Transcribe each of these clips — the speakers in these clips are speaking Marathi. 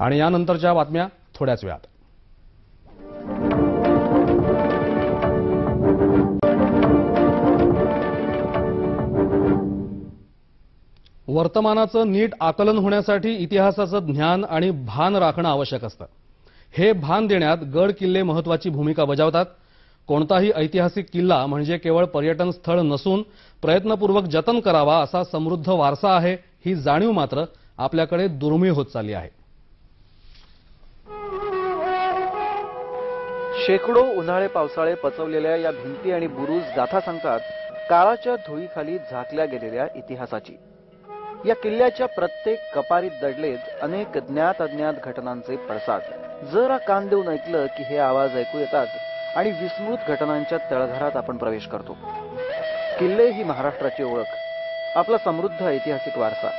आणि यानंतरच्या बातम्या थोड्याच वेळात. वर्तमानाचं नीट आकलन होण्यासाठी इतिहासाचं ज्ञान आणि भान राखणं आवश्यक असतं. हे भान देण्यात गड किल्ले महत्वाची भूमिका बजावतात. कोणताही ऐतिहासिक किल्ला म्हणजे केवळ पर्यटन स्थळ नसून प्रयत्नपूर्वक जतन करावा असा समृद्ध वारसा आहे ही जाणीव मात्र आपल्याकडे दुर्मिळ होत चालली आहे. शेकडो उन्हाळे पावसाळे पचवलेल्या या भिंती आणि बुरुज गाथा सांगतात काळाच्या धुळीखाली झाकल्या गेलेल्या इतिहासाची. या किल्ल्याच्या प्रत्येक कपारीत दडलेत अनेक ज्ञात अज्ञात घटनांचे पडसाद जरा कान देऊन ऐकलं की हे आवाज ऐकू येतात आणि विस्मृत घटनांच्या तळघरात आपण प्रवेश करतो. किल्ले ही महाराष्ट्राची ओळख आपला समृद्ध ऐतिहासिक वारसा.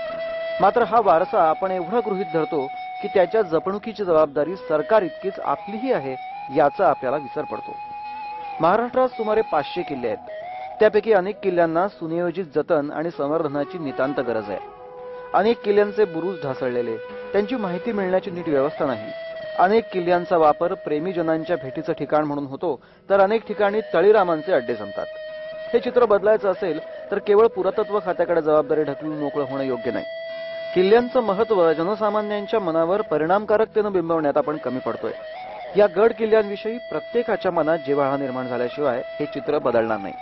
मात्र हा वारसा आपण एवढा गृहीत धरतो की त्याच्या जपणुकीची जबाबदारी सरकार इतकीच आपलीही आहे याचा आपल्याला विसर पडतो. महाराष्ट्रात सुमारे पाचशे किल्ले आहेत. त्यापैकी अनेक किल्ल्यांना सुनियोजित जतन आणि संवर्धनाची नितांत गरज आहे. अनेक किल्ल्यांचे बुरुज ढासळलेले त्यांची माहिती मिळण्याची नीट व्यवस्था नाही. अनेक किल्ल्यांचा वापर प्रेमीजनांच्या भेटीचं ठिकाण म्हणून होतो तर अनेक ठिकाणी तळीरामांचे अड्डे जमतात. हे चित्र बदलायचं असेल तर केवळ पुरातत्व खात्याकडे जबाबदारी ढकलून मोकळं होणं योग्य नाही. किल्ल्यांचं महत्त्व जनसामान्यांच्या मनावर परिणामकारकतेनं बिंबवण्यात आपण कमी पडतोय. या गड किल्ल्यांविषयी प्रत्येकाच्या मनात जिव्हाळा निर्माण झाल्याशिवाय हे चित्र बदलणार नाही.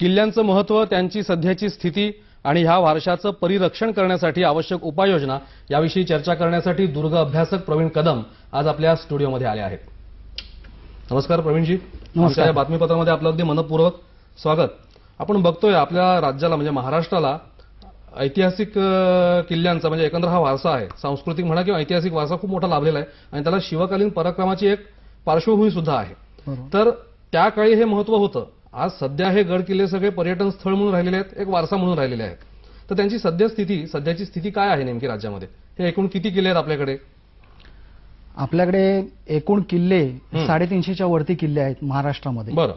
किल्ल्यांचं महत्त्व त्यांची सध्याची स्थिती आणि ह्या वारशाचं परिरक्षण करण्यासाठी आवश्यक उपाययोजना याविषयी चर्चा करण्यासाठी दुर्ग अभ्यासक प्रवीण कदम आज आपल्या स्टुडिओमध्ये आले आहेत. नमस्कार प्रवीणजी. आमच्या या बातमीपत्रामध्ये आपलं अगदी मनपूर्वक स्वागत. आपण बघतोय आपल्या राज्याला म्हणजे महाराष्ट्राला ऐतिहासिक किल्ल्यांचा म्हणजे एकंदर हा वारसा आहे. सांस्कृतिक म्हणा किंवा ऐतिहासिक वारसा खूप मोठा लाभलेला आहे आणि त्याला शिवकालीन पराक्रमाची एक पार्श्वभूमी सुद्धा आहे. तर त्या काळी हे महत्त्व होतं. आज सध्या हे गड किल्ले सगळे पर्यटन स्थळ म्हणून राहिलेले आहेत एक वारसा म्हणून राहिलेले आहेत. तर त्यांची सध्या स्थिती सध्याची स्थिती काय आहे नेमकी राज्यामध्ये? हे एकूण किती किल्ले आहेत आपल्याकडे? आपल्याकडे एकूण किल्ले साडेतीनशेच्या वरती किल्ले आहेत महाराष्ट्रामध्ये. बरं.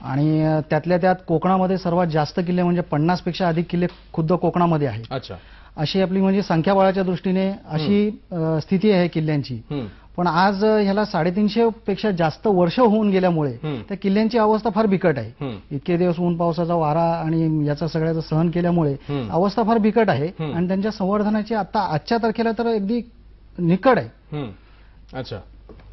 आणि त्यातल्या त्यात कोकणामध्ये सर्वात जास्त किल्ले म्हणजे पन्नासपेक्षा अधिक किल्ले खुद्द कोकणामध्ये आहेत अच्छा अशी आपली म्हणजे संख्याबळाच्या दृष्टीने अशी स्थिती आहे किल्ल्यांची. पण आज ह्याला साडेतीनशे पेक्षा जास्त वर्ष होऊन गेल्यामुळे. त्या किल्ल्यांची अवस्था फार बिकट आहे. इतके दिवस ऊन पावसाचा वारा आणि याचा सगळ्याचा सहन केल्यामुळे. अवस्था फार बिकट आहे. आणि त्यांच्या संवर्धनाची आता आजच्या तारखेला तर अगदी निकड आहे. अच्छा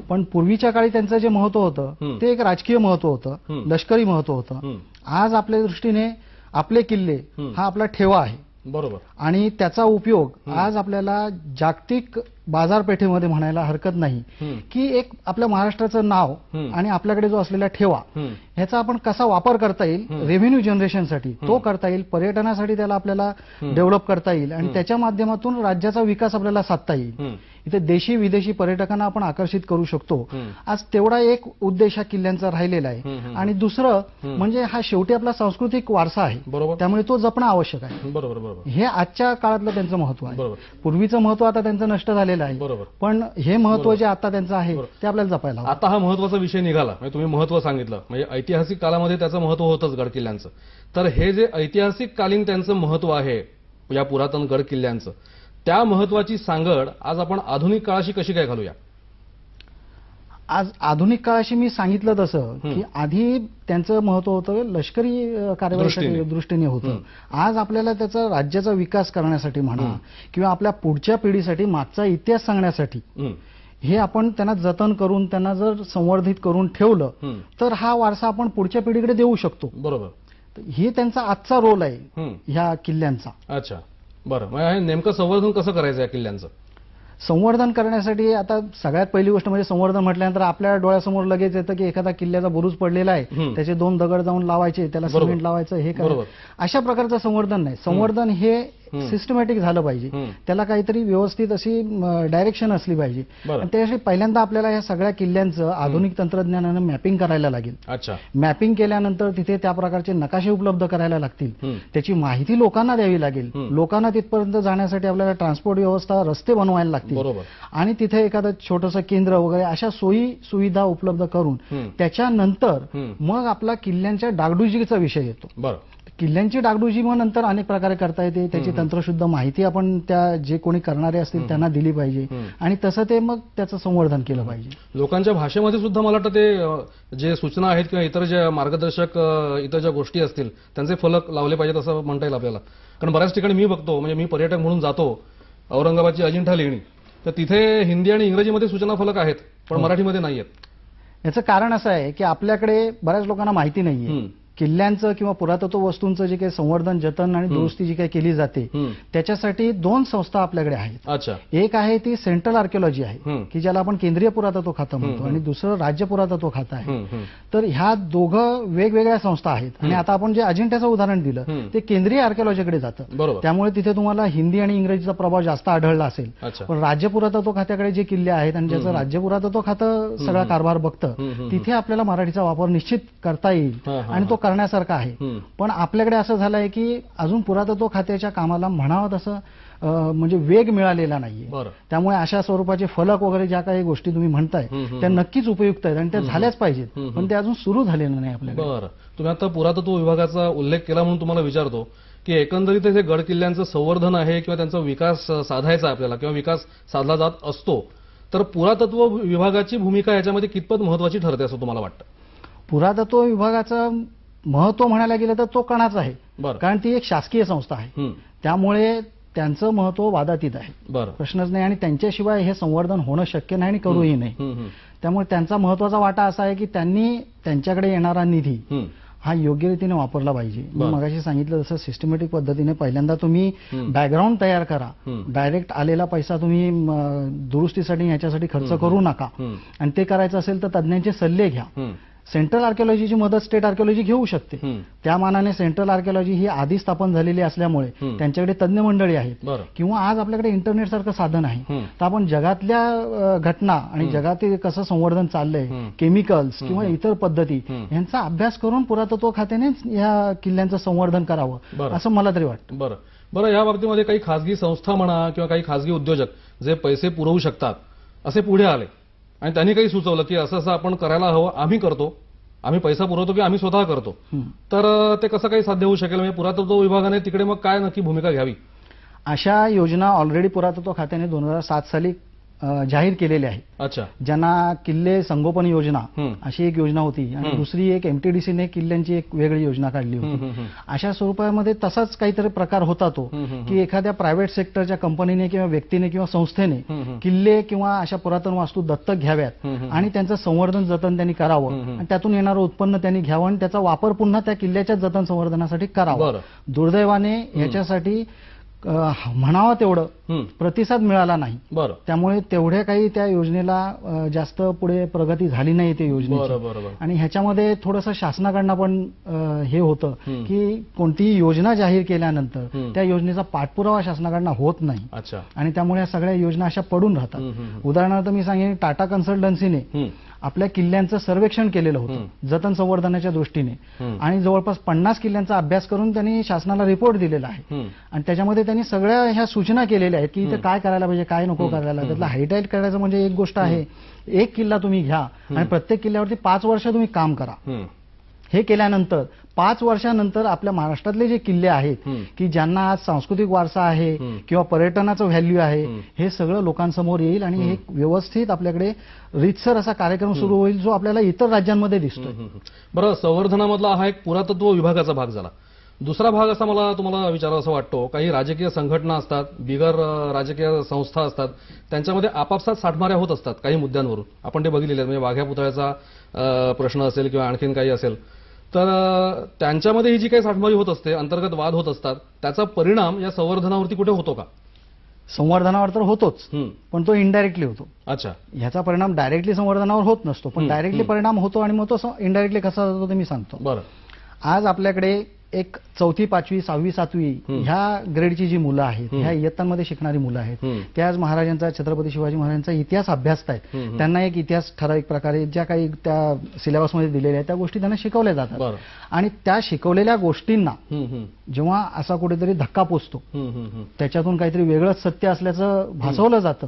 पण पूर्वीच्या काळी त्यांचं जे महत्त्व होतं. ते एक राजकीय महत्त्व होतं. लष्करी महत्त्व होतं. आज आपल्या दृष्टीने आपले किल्ले. हा आपला ठेवा आहे बरोबर आणि त्याचा उपयोग आज आपल्याला जागतिक बाजारपेठेमध्ये म्हणायला हरकत नाही. की एक आपल्या महाराष्ट्राचं नाव. आणि आपल्याकडे जो असलेला ठेवा. ह्याचा आपण कसा वापर करता येईल. रेव्हेन्यू जनरेशनसाठी तो करता येईल पर्यटनासाठी त्याला आपल्याला डेव्हलप करता येईल आणि त्याच्या माध्यमातून राज्याचा विकास आपल्याला साधता येईल. इथे देशी विदेशी पर्यटकांना आपण आकर्षित करू शकतो. आज तेवढा एक उद्देश हा किल्ल्यांचा राहिलेला आहे. आणि दुसरं. म्हणजे हा शेवटी आपला सांस्कृतिक वारसा आहे त्यामुळे तो जपणं आवश्यक आहे हे आजच्या काळातलं त्यांचं महत्त्व आहे पूर्वीचं महत्त्व आता त्यांचं नष्ट झालेलं आहे. बरोबर. पण हे महत्त्व जे आता त्यांचं आहे. ते आपल्याला जपायला. आता हा महत्त्वाचा विषय निघाला. म्हणजे तुम्ही महत्त्व सांगितलं. म्हणजे ऐतिहासिक काळामध्ये त्याचं महत्त्व होतंच गड किल्ल्यांचं तर हे जे ऐतिहासिक कालीन त्यांचं महत्त्व आहे या पुरातन गड किल्ल्यांचं त्या महत्वाची सांगड आज आपण आधुनिक काळाशी कशी काय घालूया? आज आधुनिक काळाशी मी सांगितलं तसं. की आधी त्यांचं महत्त्व होतं लष्करी कारवाईसाठी दृष्टीने. होतं. आज आपल्याला त्याचा राज्याचा विकास करण्यासाठी म्हणा. किंवा आपल्या पुढच्या पिढीसाठी मागचा इतिहास सांगण्यासाठी. हे आपण त्यांना जतन करून त्यांना जर संवर्धित करून ठेवलं. तर हा वारसा आपण पुढच्या पिढीकडे देऊ शकतो बरोबर हे त्यांचा आजचा रोल आहे. ह्या किल्ल्यांचा अच्छा बरं नेमकं संवर्धन कसं करायचं या किल्ल्यांचं संवर्धन करण्यासाठी आता सगळ्यात पहिली गोष्ट म्हणजे संवर्धन म्हटल्यानंतर आपल्या डोळ्यासमोर लगेच येतं की एखादा किल्ल्याचा बुरुज पडलेला आहे. त्याचे दोन दगड जाऊन लावायचे त्याला. सिमेंट लावायचं हे. करायचं अशा प्रकारचं संवर्धन नाही संवर्धन हे. सिस्टमॅटिक झालं पाहिजे. त्याला काहीतरी व्यवस्थित अशी डायरेक्शन असली पाहिजे. त्यासाठी पहिल्यांदा आपल्याला या सगळ्या किल्ल्यांचं आधुनिक तंत्रज्ञानानं मॅपिंग करायला लागेल. अच्छा. मॅपिंग केल्यानंतर तिथे त्या प्रकारचे नकाशे उपलब्ध करायला लागतील. त्याची माहिती लोकांना द्यावी लागेल. लोकांना तिथपर्यंत जाण्यासाठी आपल्याला ट्रान्सपोर्ट व्यवस्था रस्ते बनवायला लागतील. आणि तिथे एखादं छोटंसं केंद्र वगैरे अशा सोयी सुविधा उपलब्ध करून. त्याच्यानंतर. मग आपला किल्ल्यांच्या डागडुजीचा विषय येतो. किल्ल्यांची डागडुजी मग नंतर अनेक प्रकारे करता येते. त्याची तंत्रशुद्ध माहिती आपण त्या जे कोणी करणारे असतील त्यांना दिली पाहिजे. आणि तसं ते मग त्याचं संवर्धन केलं पाहिजे. लोकांच्या भाषेमध्ये सुद्धा मला वाटतं ते जे सूचना आहेत किंवा इतर ज्या मार्गदर्शक इतर ज्या गोष्टी असतील त्यांचे फलक लावले पाहिजेत असं म्हणता येईल आपल्याला. कारण बऱ्याच ठिकाणी मी बघतो म्हणजे मी पर्यटक म्हणून जातो औरंगाबादची अजिंठा लेणी. तर तिथे हिंदी आणि इंग्रजीमध्ये सूचना फलक आहेत पण मराठीमध्ये नाही आहेत याचं कारण असं आहे की आपल्याकडे बऱ्याच लोकांना माहिती नाहीये. किल्ल्यांचं किंवा पुरातत्व वस्तूंचं जे काही संवर्धन जतन आणि दुरुस्ती जी काही केली जाते. त्याच्यासाठी दोन संस्था आपल्याकडे आहेत. एक आहे ती सेंट्रल आर्किओलॉजी आहे. की ज्याला आपण केंद्रीय पुरातत्व खातं म्हणतो आणि दुसरं राज्य पुरातत्व खातं आहे. तर ह्या दोघं वेगवेगळ्या संस्था आहेत. आणि आता आपण जे अजिंठ्याचं उदाहरण दिलं. ते केंद्रीय आर्किओलॉजीकडे जातं. त्यामुळे तिथे तुम्हाला हिंदी आणि इंग्रजीचा प्रभाव जास्त आढळला असेल. पण राज्य पुरातत्व खात्याकडे जे किल्ले आहेत आणि ज्याचं राज्य पुरातत्व खातं सगळा कारभार बघतं तिथे आपल्याला मराठीचा वापर निश्चित करता येईल. आणि तो करण्यासारखा आहे. पण आपल्याकडे असं झालंय की अजून पुरातत्व खात्याच्या कामाला म्हणावं तसं म्हणजे वेग मिळालेला नाहीये. त्यामुळे अशा स्वरूपाचे फलक वगैरे ज्या काही गोष्टी तुम्ही म्हणताय त्या नक्कीच उपयुक्त आहेत आणि त्या झाल्याच पाहिजेत. पण ते अजून सुरू झालेलं नाही आपल्याकडे. बरं. तुम्ही आता पुरातत्व विभागाचा उल्लेख केला म्हणून तुम्हाला विचारतो की एकंदरीत हे गड किल्ल्यांचं संवर्धन आहे किंवा त्यांचा विकास साधायचा आहे आपल्याला किंवा विकास साधला जात असतो तर पुरातत्व विभागाची भूमिका याच्यामध्ये कितपत महत्वाची ठरते असं तुम्हाला वाटतं? पुरातत्व विभागाचं महत्त्व म्हणायला गेलं तर तो कणाच आहे कारण ती एक शासकीय संस्था आहे. त्यामुळे त्यांचं महत्त्व वादातीत आहे प्रश्नच नाही आणि त्यांच्याशिवाय हे संवर्धन होणं शक्य नाही आणि करूही नाही त्यामुळे त्यांचा महत्त्वाचा वाटा असा आहे की त्यांनी त्यांच्याकडे येणारा निधी. हा योग्य रीतीने वापरला पाहिजे मी. मगाशी सांगितलं तसं सिस्टमॅटिक पद्धतीने पहिल्यांदा तुम्ही. बॅकग्राऊंड तयार करा. डायरेक्ट आलेला पैसा तुम्ही दुरुस्तीसाठी ह्याच्यासाठी खर्च करू नका. आणि ते करायचं असेल तर तज्ज्ञांचे सल्ले घ्या. सेंट्रल आर्किओलॉजीची मदत स्टेट आर्किओलॉजी घेऊ शकते. त्या मानाने सेंट्रल आर्किओलॉजी ही आधी स्थापन झालेली असल्यामुळे. त्यांच्याकडे तज्ज्ञ मंडळी आहेत किंवा आज आपल्याकडे इंटरनेट सारखं साधन आहे. तर आपण जगातल्या घटना आणि जगातील कसं संवर्धन चाललंय. केमिकल्स किंवा इतर पद्धती. यांचा अभ्यास करून पुरातत्व खात्यानेच या किल्ल्यांचं संवर्धन करावं. असं मला तरी वाटतं बरं बरं या बाबतीमध्ये काही खासगी संस्था म्हणा किंवा काही खासगी उद्योजक जे पैसे पुरवू शकतात असे पुढे आले आणि त्यांनी काही सुचवलं की असं असं आपण करायला हवं आम्ही करतो. आम्ही पैसा पुरवतो की आम्ही स्वतः करतो. तर ते कसं काही साध्य होऊ शकेल? म्हणजे पुरातत्व विभागाने तिकडे मग काय नक्की भूमिका घ्यावी? अशा योजना ऑलरेडी पुरातत्व खात्याने दोन हजार सात साली जाहीर केलेल्या आहेत अच्छा ज्यांना किल्ले संगोपन योजना. अशी एक योजना होती आणि. दुसरी एक एमटीडीसीने किल्ल्यांची एक वेगळी योजना काढली होती. अशा स्वरूपामध्ये तसाच काहीतरी प्रकार होता तो की एखाद्या प्रायव्हेट सेक्टरच्या कंपनीने किंवा व्यक्तीने किंवा संस्थेने. किल्ले किंवा अशा पुरातन वास्तू दत्तक घ्याव्यात. आणि त्यांचं संवर्धन जतन त्यांनी करावं. आणि त्यातून येणारं उत्पन्न त्यांनी घ्यावं आणि त्याचा वापर पुन्हा त्या किल्ल्याच्या जतन संवर्धनासाठी करावा. दुर्दैवाने याच्यासाठी म्हणावा तेवढं. प्रतिसाद मिळाला नाही त्यामुळे तेवढ्या काही त्या योजनेला जास्त पुढे प्रगती झाली नाही त्या योजनेची बरं आणि ह्याच्यामध्ये थोडंसं शासनाकडनं पण हे होतं. की कोणतीही योजना जाहीर केल्यानंतर. त्या योजनेचा पाठपुरावा शासनाकडनं होत नाही अच्छा आणि त्यामुळे या सगळ्या योजना अशा पडून राहतात. उदाहरणार्थ मी सांगेन टाटा कन्सल्टन्सीने. आपल्या किल्ल्यांचं सर्वेक्षण केलेलं होतं. जतन संवर्धनाच्या दृष्टीने. आणि जवळपास पन्नास किल्ल्यांचा अभ्यास करून त्यांनी शासनाला रिपोर्ट दिलेला आहे. आणि त्याच्यामध्ये त्यांनी सगळ्या ह्या सूचना केलेल्या आहेत की इथे काय करायला पाहिजे काय नको करायला त्यातलं हायलाईट करायचं म्हणजे एक गोष्ट आहे. एक किल्ला तुम्ही घ्या आणि प्रत्येक किल्ल्यावरती पाच वर्ष तुम्ही काम करा. हे केल्यानंतर पाच वर्षानंतर आपल्या महाराष्ट्रातले जे किल्ले आहेत. की ज्यांना आज सांस्कृतिक वारसा आहे. किंवा पर्यटनाचं व्हॅल्यू आहे. हे सगळं लोकांसमोर येईल आणि एक व्यवस्थित आपल्याकडे रीतसर असा कार्यक्रम सुरू होईल जो आपल्याला इतर राज्यांमध्ये हम्म. बरं संवर्धनामधला हा एक पुरातत्व विभागाचा भाग झाला दुसरा भाग असा मला तुम्हाला विचारावा असं वाटतो काही राजकीय संघटना असतात बिगर राजकीय संस्था असतात त्यांच्यामध्ये आपापसात साठमाऱ्या होत असतात काही मुद्द्यांवरून आपण ते बघितलेले. म्हणजे वाघ्या पुतळ्याचा प्रश्न असेल किंवा आणखीन काही असेल तर त्यांच्यामध्ये ही जी काही साठमारी होत असते अंतर्गत वाद होत असतात त्याचा परिणाम या संवर्धनावरती कुठे होतो का? संवर्धनावर तर होतोच. पण तो इनडायरेक्टली होतो. अच्छा. ह्याचा परिणाम डायरेक्टली संवर्धनावर होत नसतो पण डायरेक्टली परिणाम होतो आणि मग तो इनडायरेक्टली कसा होतो ते मी सांगतो. बरं. आज आपल्याकडे एक चौथी पाचवी सहावी सातवी. ह्या ग्रेडची जी मुलं आहेत. ह्या इयत्तांमध्ये शिकणारी मुलं आहेत. ते आज महाराजांचा छत्रपती शिवाजी महाराजांचा इतिहास अभ्यासतायत. त्यांना एक इतिहास ठराविक प्रकारे ज्या काही त्या सिलेबसमध्ये दिलेल्या आहेत त्या गोष्टी त्यांना शिकवल्या जातात आणि त्या शिकवलेल्या गोष्टींना. जेव्हा असा कुठेतरी धक्का पोचतो. त्याच्यातून काहीतरी वेगळंच सत्य असल्याचं भासवलं जातं.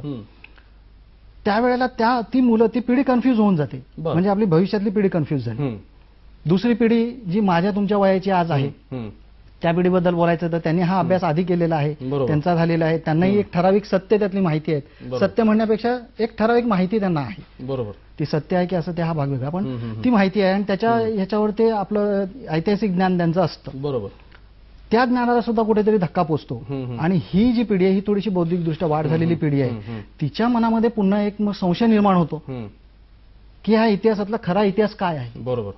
त्यावेळेला त्या ती मुलं ती पिढी कन्फ्यूज होऊन जाते. म्हणजे आपली भविष्यातली पिढी कन्फ्यूज झाली. दुसरी पिढी जी माझ्या तुमच्या वयाची आज आहे. त्या पिढीबद्दल बोलायचं तर त्यांनी हा अभ्यास आधी केलेला आहे. त्यांचा झालेला आहे. त्यांनाही एक ठराविक सत्य त्यातली माहिती आहे. सत्य म्हणण्यापेक्षा एक ठराविक माहिती त्यांना आहे. बरोबर. ती सत्य आहे की असं ते हा भाग वेगळा पण ती माहिती आहे आणि त्याच्या ह्याच्यावर ते आपलं ऐतिहासिक ज्ञान त्यांचं असतं. बरोबर. त्या ज्ञानाला सुद्धा कुठेतरी धक्का पोचतो. आणि ही जी पिढी आहे ही थोडीशी बौद्धिकदृष्ट्या वाढ झालेली पिढी. आहे. तिच्या मनामध्ये पुन्हा एक मग संशय निर्माण होतो. की ह्या इतिहासातला खरा इतिहास काय आहे? बरोबर.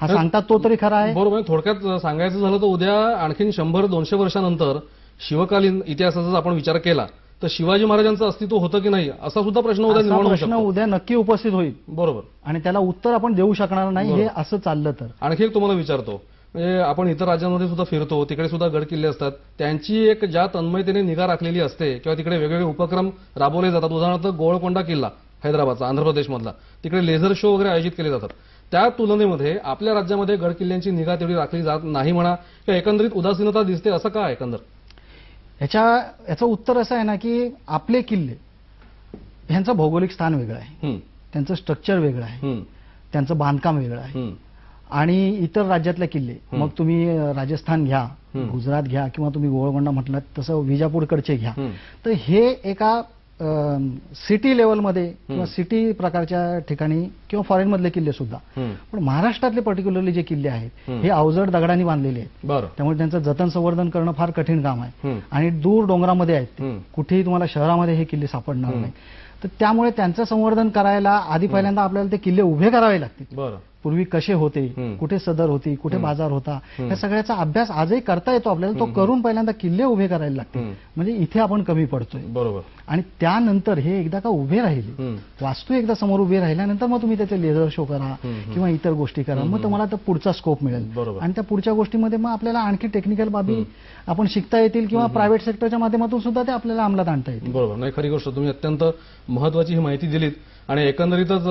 हा सांगतात तो तरी खरा आहे. बरोबर थोडक्यात सांगायचं झालं तर उद्या आणखीन शंभर दोनशे वर्षानंतर शिवकालीन इतिहासाचा आपण विचार केला तर शिवाजी महाराजांचं अस्तित्व होतं की नाही असा सुद्धा प्रश्न उद्या निर्माण प्रश्न उद्या नक्की उपस्थित होईल. बरोबर. आणि त्याला उत्तर आपण देऊ शकणार नाही हे. असं चाललं तर. आणखी एक तुम्हाला विचारतो म्हणजे आपण इतर राज्यांमध्ये सुद्धा फिरतो तिकडे सुद्धा गड किल्ले असतात त्यांची एक ज्या तन्मयतेने निगा राखलेली असते किंवा तिकडे वेगवेगळे उपक्रम राबवले जातात उदाहरणार्थ गोळकोंडा किल्ला हैदराबादचा आंध्र प्रदेशमधला तिकडे लेझर शो वगैरे आयोजित केले जातात. त्या तुलनेमध्ये आपल्या राज्यामध्ये गड किल्ल्यांची निगा तेवढी राखली जात नाही म्हणा किंवा एकंदरीत उदासीनता दिसते असं का एकंदर? ह्याच्या याचं उत्तर असं आहे ना की आपले किल्ले ह्यांचं भौगोलिक स्थान वेगळं आहे. त्यांचं स्ट्रक्चर वेगळं आहे. त्यांचं बांधकाम वेगळं आहे. आणि इतर राज्यातले किल्ले मग तुम्ही राजस्थान घ्या. गुजरात घ्या किंवा तुम्ही गोवळकोंडा म्हटलं तसं विजापूरकडचे घ्या. तर हे एका सिटी लेवलमध्ये किंवा सिटी प्रकारच्या ठिकाणी किंवा फॉरेन मधले किल्ले सुद्धा. पण महाराष्ट्रातले पर्टिक्युलरली जे किल्ले आहेत. हे अवजड दगडांनी बांधलेले आहेत त्यामुळे त्यांचं जतन संवर्धन करणं फार कठीण काम आहे. आणि दूर डोंगरामध्ये आहेत. कुठेही तुम्हाला शहरामध्ये हे किल्ले सापडणार. नाही तर त्यामुळे त्यांचं संवर्धन करायला आधी पहिल्यांदा आपल्याला ते किल्ले उभे करावे लागतील पूर्वी कसे होते. कुठे सदर होती कुठे. बाजार होता. या सगळ्याचा अभ्यास आजही करता येतो आपल्याला तो करून पहिल्यांदा किल्ले उभे करायला हम्म. म्हणजे इथे आपण कमी पडतोय बरोबर आणि त्यानंतर हे एकदा का उभे राहिले. वास्तू एकदा समोर उभे राहिल्यानंतर मग तुम्ही त्याचे लेझर शो करा. किंवा इतर गोष्टी करा मग तुम्हाला तर पुढचा स्कोप मिळेल बरोबर. आणि त्या पुढच्या गोष्टीमध्ये मग आपल्याला आणखी टेक्निकल बाबी आपण शिकता येतील किंवा प्रायव्हेट सेक्टरच्या माध्यमातून सुद्धा ते आपल्याला अंमलात आणता येतील बरोबर नाही खरी गोष्ट तुम्ही अत्यंत महत्वाची ही माहिती दिलीत आणि एकंदरीतच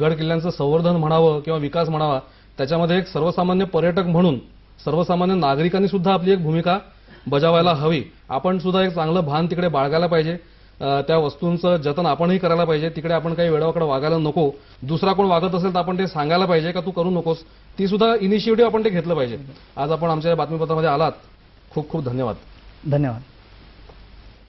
गड किल्ल्यांचं संवर्धन म्हणावं किंवा विकास म्हणावा त्याच्यामध्ये एक सर्वसामान्य पर्यटक म्हणून सर्वसामान्य नागरिकांनी सुद्धा आपली एक भूमिका बजावायला हवी. आपण सुद्धा एक चांगलं भान तिकडे बाळगायला पाहिजे. त्या वस्तूंचं जतन आपणही करायला पाहिजे. तिकडे आपण काही वेळावाकडे वागायला नको. दुसरा कोण वागत असेल तर आपण ते सांगायला पाहिजे का तू करू नकोस? ती सुद्धा इनिशिएटिव्ह आपण ते घेतलं पाहिजे. आज आपण आमच्या बातमीपत्रामध्ये आलात. खूप खूप धन्यवाद. धन्यवाद.